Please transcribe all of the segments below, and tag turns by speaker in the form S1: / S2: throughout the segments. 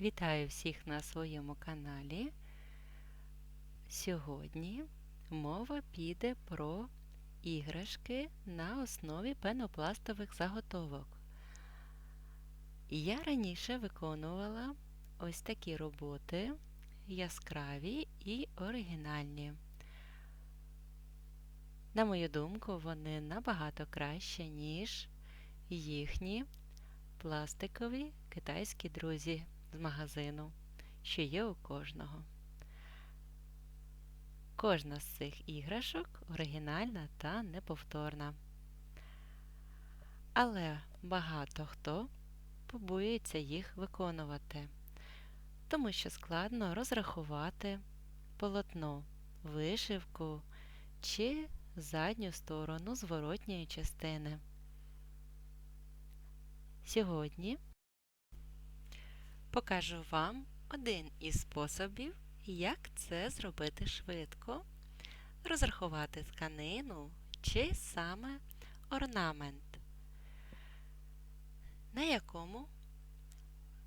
S1: Вітаю всіх на своєму каналі. Сьогодні мова піде про іграшки на основі пенопластових заготовок. Я раніше виконувала ось такі роботи яскраві і оригінальні. На мою думку, вони набагато краще, ніж їхні пластикові китайські друзі з магазину, що є у кожного. Кожна з цих іграшок оригінальна та неповторна. Але багато хто побоюється їх виконувати, тому що складно розрахувати полотно, вишивку чи задню сторону зворотньої частини. Сьогодні покажу вам один із способів, як це зробити швидко, розрахувати тканину чи саме орнамент, на якому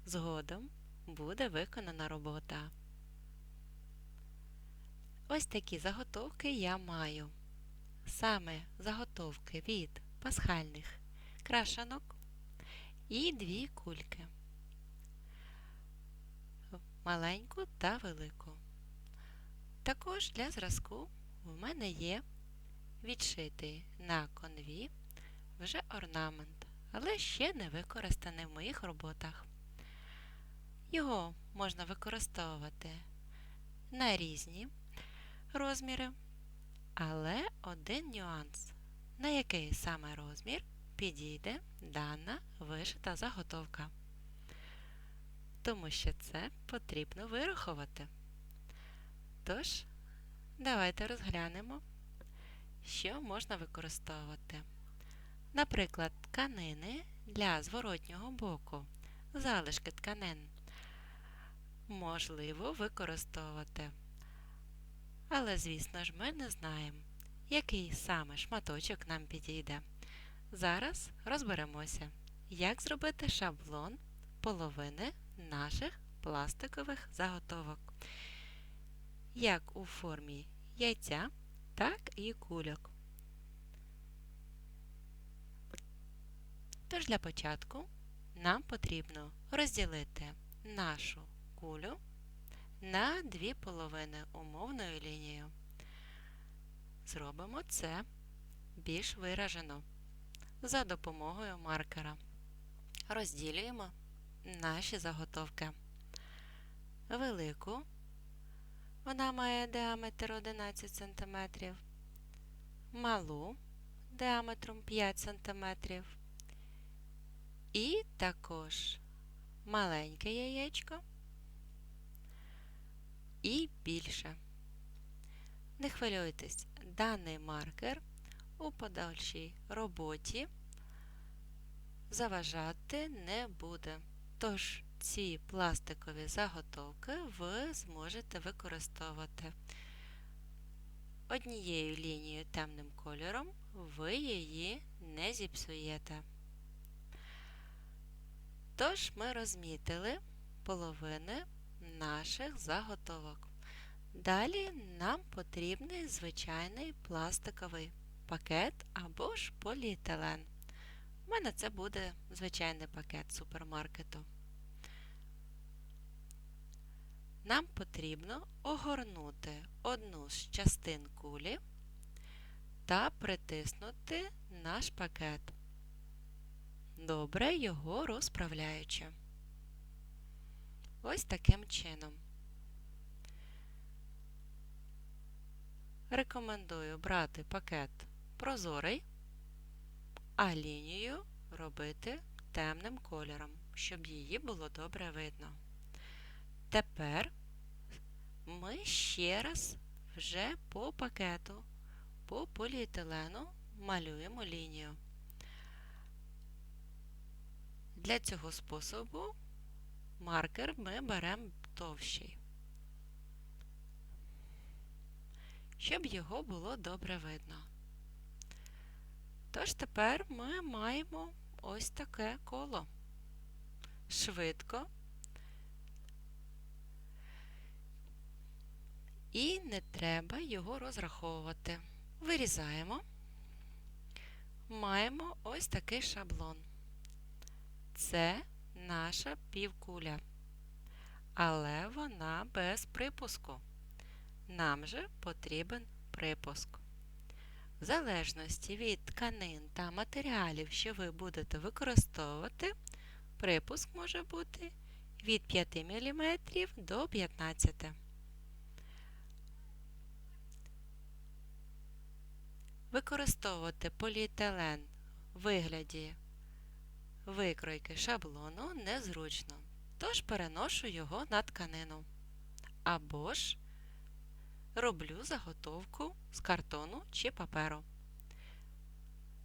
S1: згодом буде виконана робота. Ось такі заготовки я маю. Саме заготовки від пасхальних крашанок і дві кульки маленьку та велику. Також для зразку в мене є відшитий на конві вже орнамент, але ще не використаний в моїх роботах. Його можна використовувати на різні розміри, але один нюанс, на який саме розмір підійде дана вишита заготовка тому що це потрібно вирахувати. Тож, давайте розглянемо, що можна використовувати. Наприклад, тканини для зворотнього боку, залишки тканин можливо використовувати. Але, звісно ж, ми не знаємо, який саме шматочок нам підійде. Зараз розберемося, як зробити шаблон половини наших пластикових заготовок, як у формі яйця, так і кульок. Тож для початку нам потрібно розділити нашу кулю на дві половини умовною лінією. Зробимо це більш виражено за допомогою маркера. Розділюємо наші заготовки. Велику. Вона має діаметр 11 см, малу діаметром 5 см. І також маленьке яєчко і більше. Не хвилюйтесь, даний маркер у подальшій роботі заважати не буде. Тож ці пластикові заготовки ви зможете використовувати однією лінією темним кольором, ви її не зіпсуєте. Тож ми розмітили половини наших заготовок. Далі нам потрібний звичайний пластиковий пакет або ж поліетилен. У мене це буде звичайний пакет супермаркету. Нам потрібно огорнути одну з частин кулі та притиснути наш пакет, добре його розправляючи. Ось таким чином. Рекомендую брати пакет прозорий а лінію робити темним кольором, щоб її було добре видно. Тепер ми ще раз вже по пакету, по поліетилену малюємо лінію. Для цього способу маркер ми беремо товщий, щоб його було добре видно. Тож тепер ми маємо ось таке коло. Швидко і не треба його розраховувати. Вирізаємо, маємо ось такий шаблон. Це наша півкуля. Але вона без припуску. Нам же потрібен припуск. В залежності від тканин та матеріалів, що ви будете використовувати, припуск може бути від 5 мм до 15 мм. Використовувати поліетилен в вигляді викройки шаблону незручно, тож переношу його на тканину. Або ж роблю заготовку з картону чи паперу.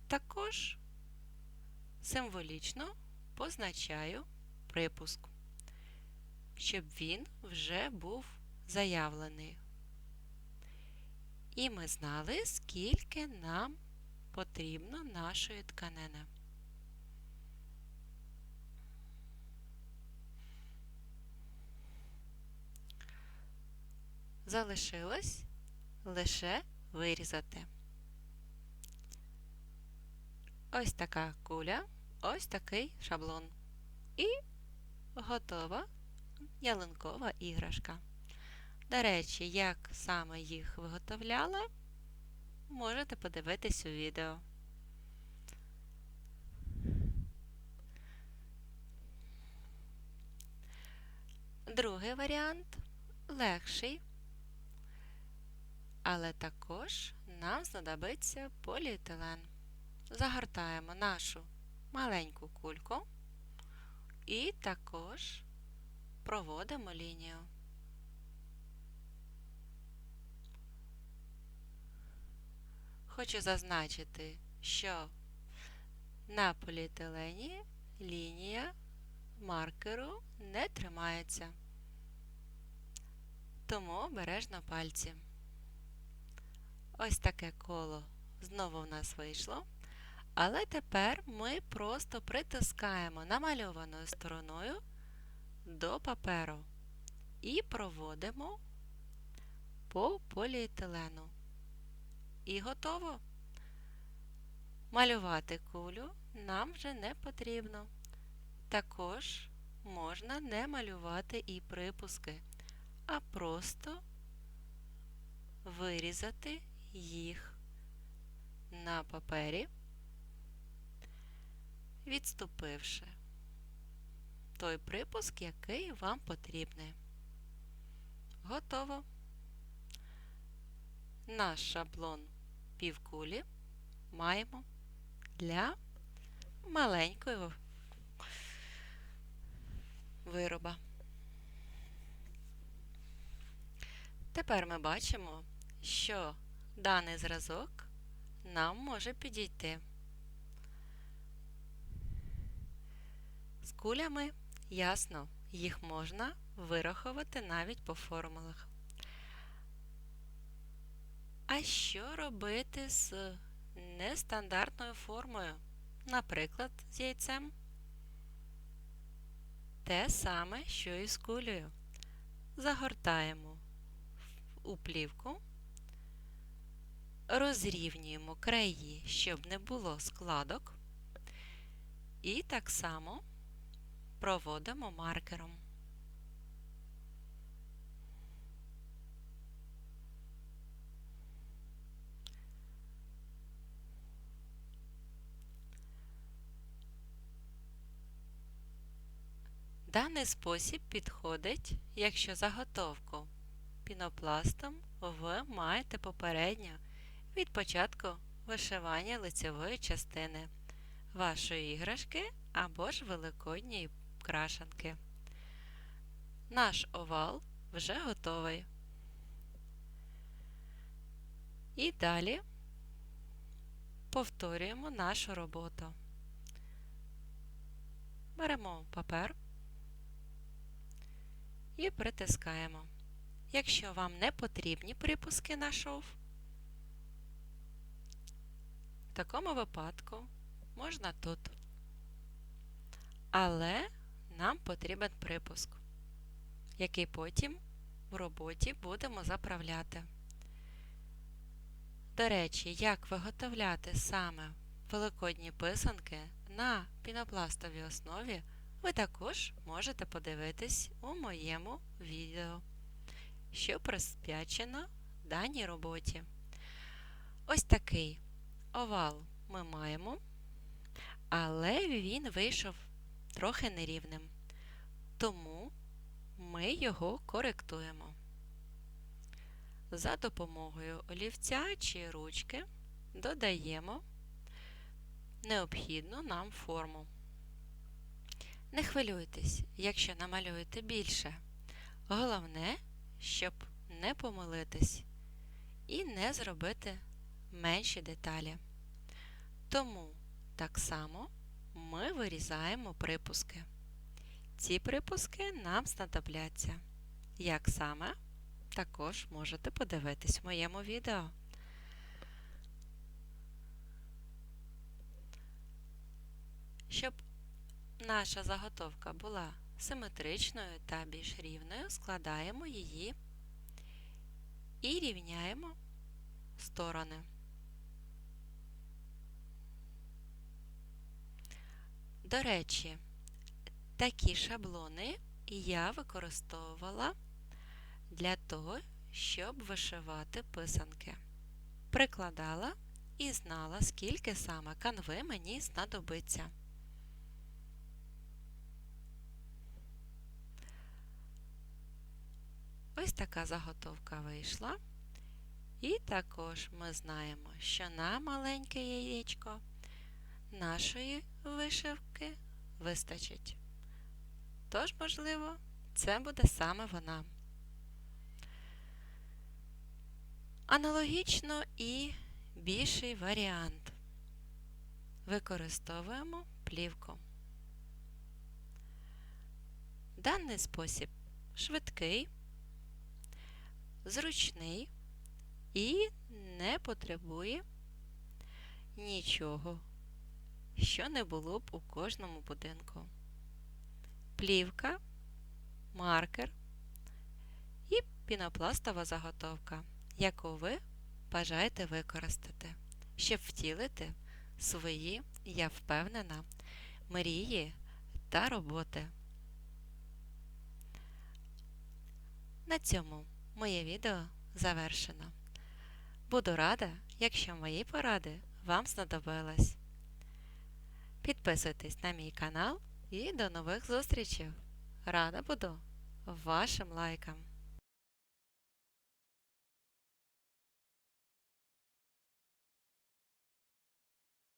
S1: Також символічно позначаю припуск, щоб він вже був заявлений. І ми знали, скільки нам потрібно нашої тканини. Залишилось лише вирізати. Ось така куля, ось такий шаблон. І готова ялинкова іграшка. До речі, як саме їх виготовляла, можете подивитись у відео. Другий варіант легший, але також нам знадобиться поліетилен. Загортаємо нашу маленьку кульку і також проводимо лінію. Хочу зазначити, що на поліетилені лінія маркеру не тримається, тому обережно пальці. Ось таке коло знову в нас вийшло. Але тепер ми просто притискаємо намальованою стороною до паперу і проводимо по поліетилену. І готово. Малювати кулю нам вже не потрібно. Також можна не малювати і припуски, а просто вирізати їх на папері, відступивши той припуск, який вам потрібний. Готово. Наш шаблон півкулі маємо для маленького вироба. Тепер ми бачимо, що даний зразок нам може підійти. З кулями ясно, їх можна вирахувати навіть по формулах. А що робити з нестандартною формою, наприклад, з яйцем? Те саме, що і з кулею. Загортаємо у плівку, розрівнюємо краї, щоб не було складок, і так само проводимо маркером. Даний спосіб підходить, якщо заготовку пінопластом ви маєте попередньо від початку вишивання лицевої частини вашої іграшки або ж великодньої крашанки. Наш овал вже готовий. І далі повторюємо нашу роботу. Беремо папер і притискаємо. Якщо вам не потрібні припуски на шов, такому випадку можна тут. Але нам потрібен припуск, який потім в роботі будемо заправляти. До речі, як виготовляти саме великодні писанки на пінопластовій основі, ви також можете подивитись у моєму відео, що присвячено даній роботі. Ось такий овал ми маємо, але він вийшов трохи нерівним, тому ми його коректуємо. За допомогою олівця чи ручки додаємо необхідну нам форму. Не хвилюйтесь, якщо намалюєте більше. Головне, щоб не помилитись і не зробити менші деталі. Тому так само ми вирізаємо припуски. Ці припуски нам знадобляться. Як саме, також можете подивитись в моєму відео. Щоб наша заготовка була симетричною та більш рівною, складаємо її і рівняємо сторони. До речі, такі шаблони я використовувала для того, щоб вишивати писанки. Прикладала і знала, скільки саме канви мені знадобиться. Ось така заготовка вийшла. І також ми знаємо, що на маленьке яєчко нашої вишивки вистачить. Тож, можливо, це буде саме вона. Аналогічно і більший варіант. Використовуємо плівку. Даний спосіб швидкий, зручний і не потребує нічого, що не було б у кожному будинку. Плівка, маркер і пінопластова заготовка, яку ви бажаєте використати, щоб втілити свої, я впевнена, мрії та роботи. На цьому моє відео завершено. Буду рада, якщо мої поради вам знадобились. Підписуйтесь на мій канал і до нових зустрічей! Рада буду вашим лайкам!